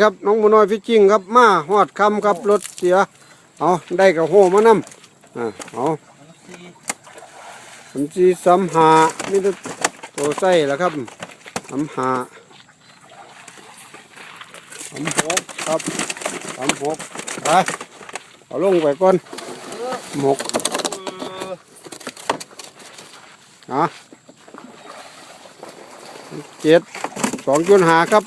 ครับน้องบัวน้อยพี่จริงครับมาหอดคำครับรถเสียเอาได้กับโหมานำอ่าเอาสำจีสำหานี่ตัวไส้แล้วครับสำหาสำหกครับสำหกไปเอาลงไปก่อนหมกอะเจ็ดสองจุดหาครับ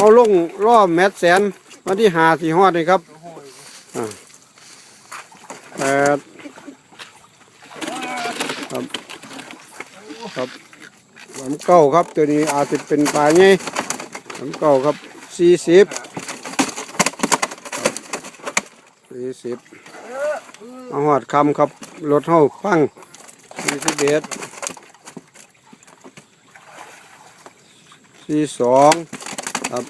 เอาลงล่อแมตแสนวันที่หาสี่ฮอดนี่ครับแปดครับครับลำเก้าครับตัวนี้อาจจะเป็นปลาไงลำเก้าครับสี่สิบสี่สิบมาหอดคำครับรถเฮาฟังสี่สิบเอ็ดสี่สอง ครับ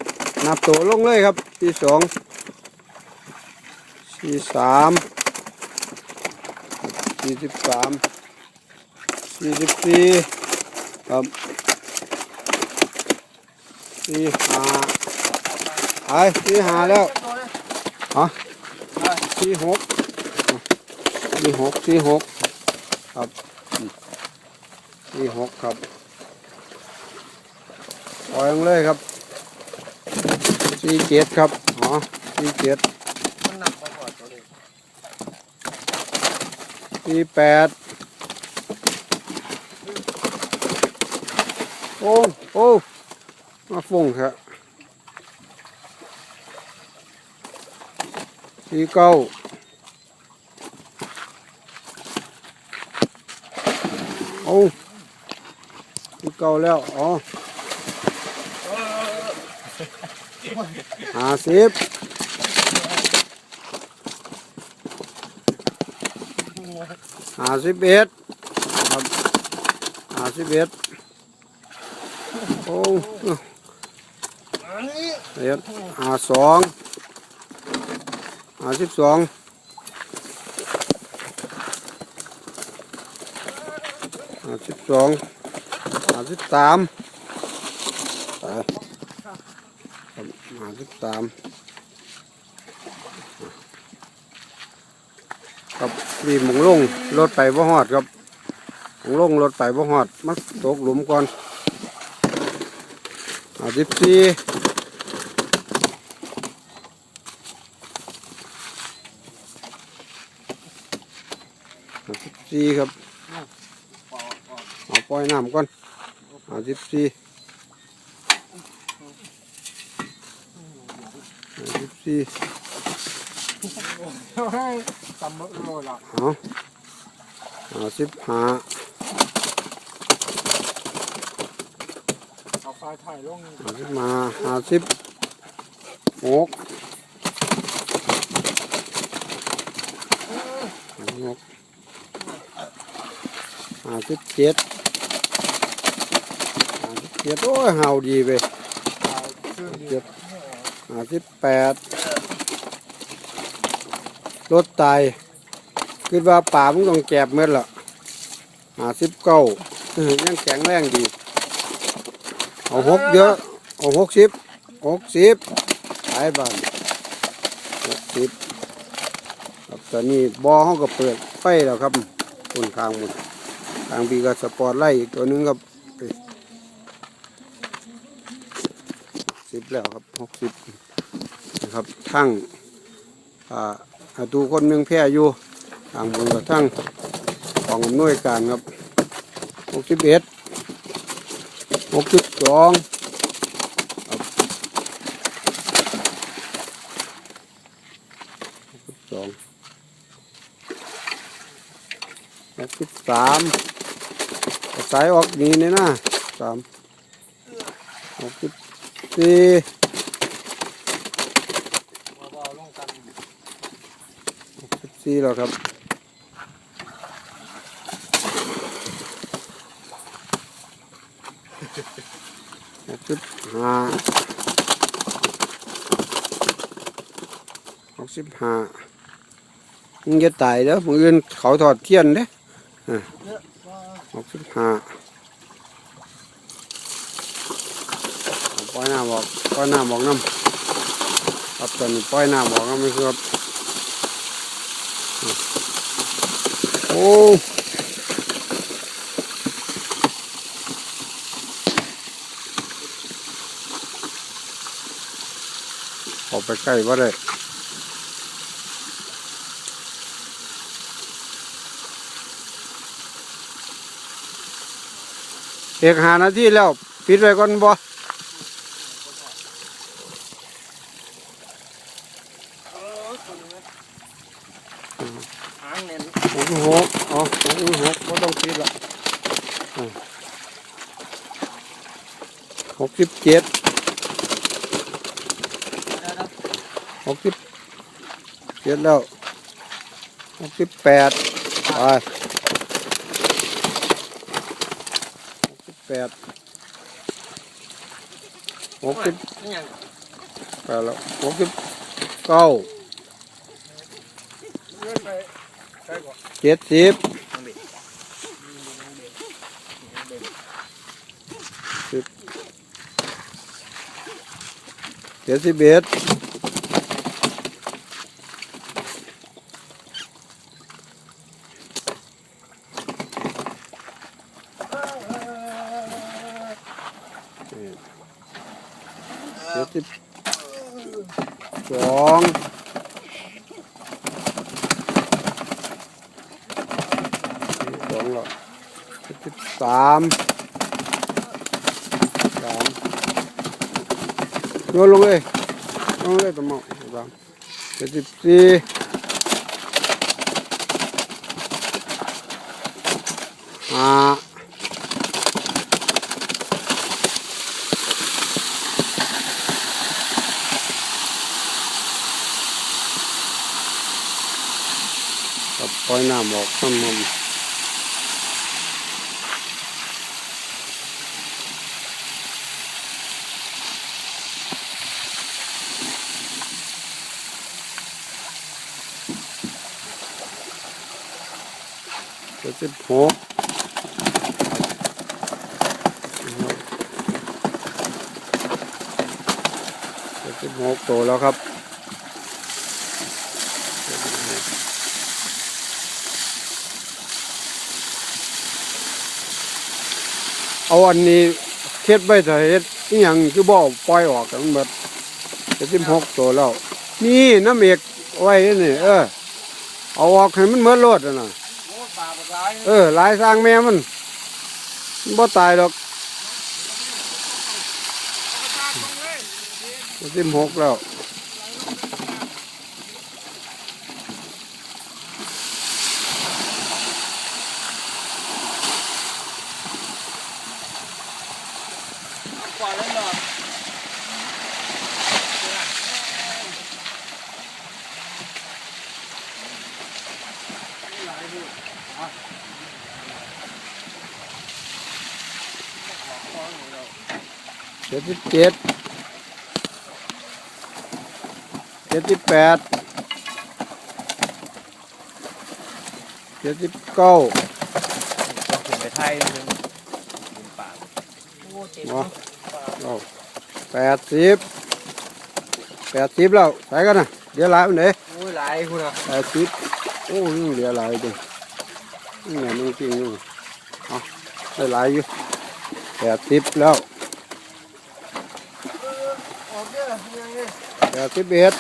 นับตัวลงเลยครับที่สองที่สามสี่สิบสามสี่สิบสี่ครับสี่ห้าไอ้สี่ห้าแล้วฮะสี่หกสี่หกสี่หกครับอืมสี่หกครับปล่อยลงเลยครับ สี่เจ็ดครับอ๋อสี่เจ็ดมันหนักกว่าตัวเล็กสี่แปดโอ้โอ้มาฟงครับสี่เก้าโอ้สี่เก้าแล้ว อ๋อ ห้าสิบห้าสิบเอ็ดครับห้าสิบเอ็ดโอ้เอ็ดห้าสองห้าสิบสองห้าสิบสองห้าสิบสามไปครับ หาสิบสามครับรีบหมงลงรถไปบ่ฮอดครับหมงลงรถไปบ่ฮอดมาตกหลุมก่อนหาสิบสี่สิบสี่ครับเอาปล่อยน้ำก่อนเอาสิบสี่ สิบสี่ให้ตำมะโรละเอาเอาสิบห้าเอาไฟถ่ายลงเอาสิบมาห้าสิบหกหกห้าสิบเจ็ดห้าสิบเจ็ดโอ้ยเห่าดีไปถ่ายขึ้นเจ็ด ห้าสิบแปดรถตายคิดว่าป่ามันต้องแกบเมื่อละห้าสิบเก้ายังแข็งแรงดีเอาหกเยอะเอาหกสิบหกสิบขายบ้านหกสิบครับตอนนี้บ่อเขาก็เปิดไฟแล้วครับคนข้างหมดทางบีก็สปอร์ตไล่อีกตัวนึงครับ สิบแล้วครับหกสิบนะครับทั้งอ่าอาตูคนหนึ่งแพร่อยู่ทางบนกับทั้งของอำนวยการครับหกสิบเอ็ดหกสิบสองสองหกสิบสามสายออกนี้เนี่ยนะสามหกสิบ สี่เบาๆลงกันหกสิบสี่แล้วครับหกสิบห้าหกสิบห้ามึงจะตายเด้อมึงอื่นเขาถอดเทียนเด้อหกสิบห้าปล่อย น้ำบอกปล่อยน้ำบอกน้ำครับตอนนี้ปล่อยน้ำออกแล้วไหมครับโอ้ออกไปใกล้ว่าได้เอกหานาทีแล้ว ปิดไว้ก่อนบ่ หางเน้น หกหกอ๋อหกหกก็ต้องปิดละอ่า หกสิบเจ็ดหกสิบเจ็ดแล้วหกสิบแปดไปหกสิบแปดหกสิบยังแปดแล้วหกสิบเก้าเจ็ดสิบสิบเจ็ดสิบเอ็ดเจ็ดสิบสองสองแล้วเจ็ดสิบสามสาม โยนลงเลยลงเลยตะห สิบหกสิบหกเจ็ดสิบหกโตแล้วครับเอาอันนี้เทียบไว้ถ้าเฮ็ดอีหยังคือบ่อปล่อยออกกันหมดจ็ดสิบหกตัวแล้วนี่น้ำเอกไว้นี่เออเอาออกให้มันเมื่อรอะนะ เออลายสร้างแม่มันมันบ่ตายดอกสิบหกแล้ว ปลาเล่นดอก เจ็ดสิบเจ็ดเจ็ดสิบแปดเจ็ดสิบเก้าต้องขึ้นไปไทยนึงเป็นปลาโอ้เจ็บเนาะเอาแปดสิบแปดสิบแล้วใส่กันนะเดี๋ยวหลายมันเด้โอ้ยหลายคุณอะแปดสิบโอ้ยเหลือหลายจังนี่ไงนี่จริงอยู่เอาได้หลายอยู่แปดสิบแล้ว ออกเด้อยังไง แปดสิบเอ็ด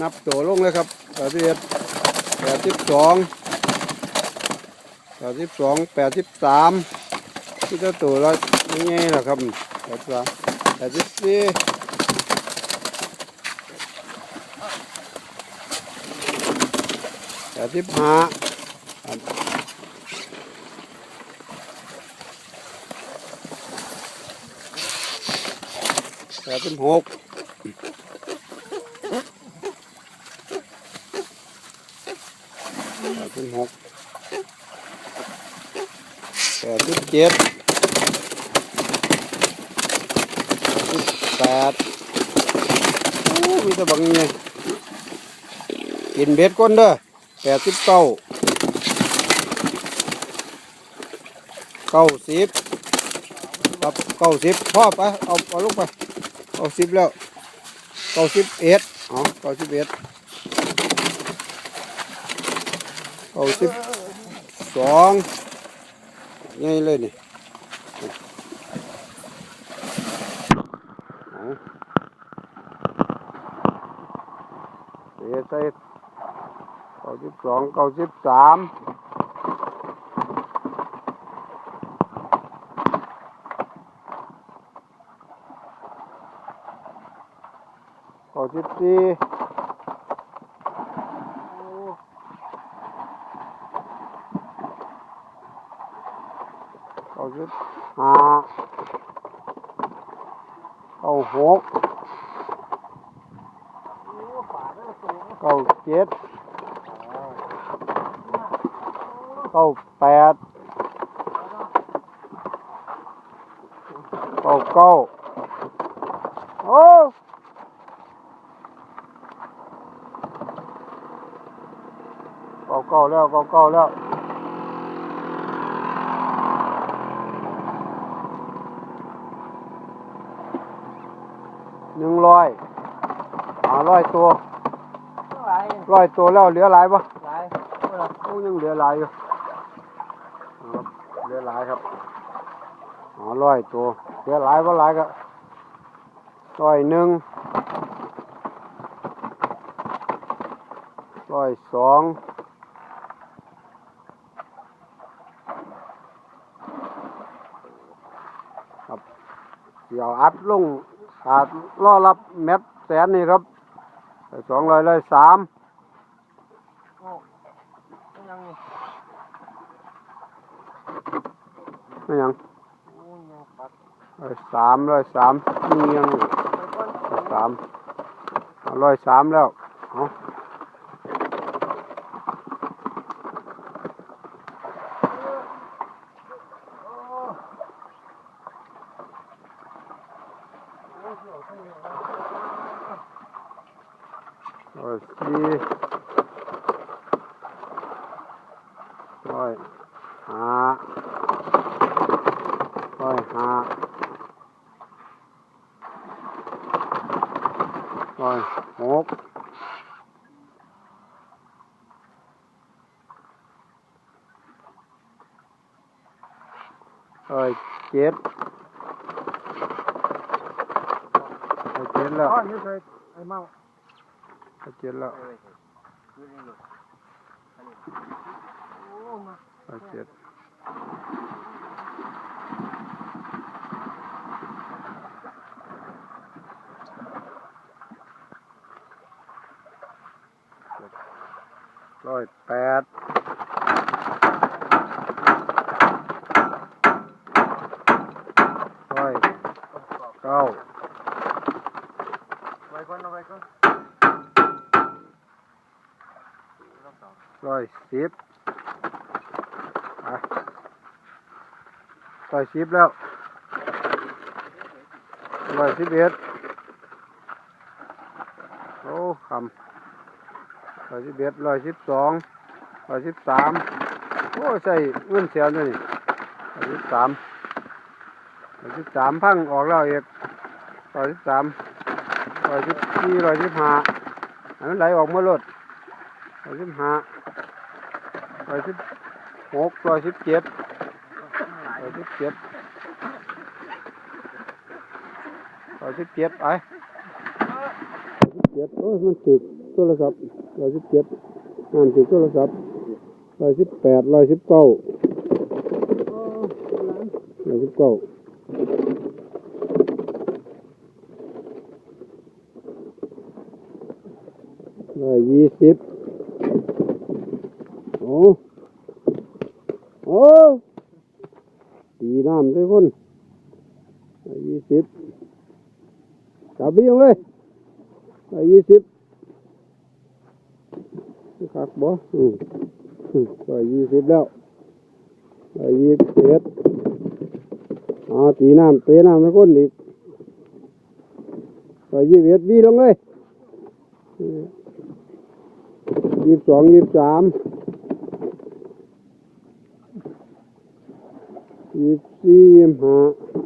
นับตัวลงเลยครับแปดสิบเอ็ดแปดสิบสองแปดสิบสองแปดสิบสามที่เจ้าตัวละยังไงละครับแปดสิบสามแปดสิบสี่แปดสิบห้าครับ แปดสิบหกแปดสิบหกแปดสิบเจ็ดแปดโอ้มีแต่บังไง กินเบ็ดก้นเด้อแปดสิบเก้าสิบแล้วเก้าสิบเอ็ดอ๋อเก้าสิบเอ็ดเก้าสิบสองไงเลยนี่เอาเสียใส่เก้าสิบสองเก้าสิบสามเก้า สิบสี่เก้าสิบห้าเก้าหกเก้าเจ็ดเก้าแปดเก้าเก้าโอ้เก้าเก้าแล้วเก้าเก้าแล้วหนึ่งร้อยอ่าร้อยตัวหลายร้อยตัวแล้วเหลือหลายปะหลายโอ้ยังเหลือหลายอยู่ครับเหลือหลายครับอ๋อร้อยตัวเหลือหลายว่าหลายก็ร้อยหนึ่งร้อยสองครับเดี๋ยวอัดลงขาดล่อรับเม็ดแสนนี่ครับสองร้อยร้อยสามนี่ยังสามร้อยสามนี่ยังสามร้อยสามแล้วเอา ร้อยสี่ร้อยห้าร้อยห้า ร้อยหกร้อย เจ็ดร้อยเจ็ดแล้วอ๋อนี่เคยไอ้เมาร้อยเจ็ดแล้วเอ้ยคือนี่ลูกอันนี้โอ้มาร้อยเจ็ดร้อยแปดร้อยเก้า ไว้ก่อนเอาไว้ก่อนรอบสอง ร้อยสิบอะร้ อยสิบแล้วร้อยสิบเอ็ดโอ้คำร้อยสิบเอ็ดร้อยสิบสองร้อยสิบสามโอ้ใส่เงินเสียนี่ร้อยสิบสามร้อยสิบสามพังออกแล้วเอกร้อยสิบสามร้อยสิบสี่ร้อยสิบห้าอันนั้นไหลออกมาลดร้อยสิบห้าร้อยสิบหกร้อยสิบเจ็ด เจ็ดร้อยสิบเจ็ดไปเจ็ดโอ้ยมันตึกโทรศัพท์ร้อยสิบเจ็ดนั่นตึกโทรศัพท์ร้อยสิบแปดร้อยสิบเก้าร้อยสิบเก้าร้อยยี่สิบ โอ้โอ้ตีน้ำด้วยคนยี่สิบจับ เบี้ยงเลยยี่สิบคักบ่อืมก็ยี่สิบแล้วยี่สิบเอ็ดอ๋อตีน้ำเตะน้ำให้นอีกก็ยี่สิบเอ็ดบี้ลงเลยยี่สิบสองยี่สิบสามยี่สิบสี่ยี่สิบห้า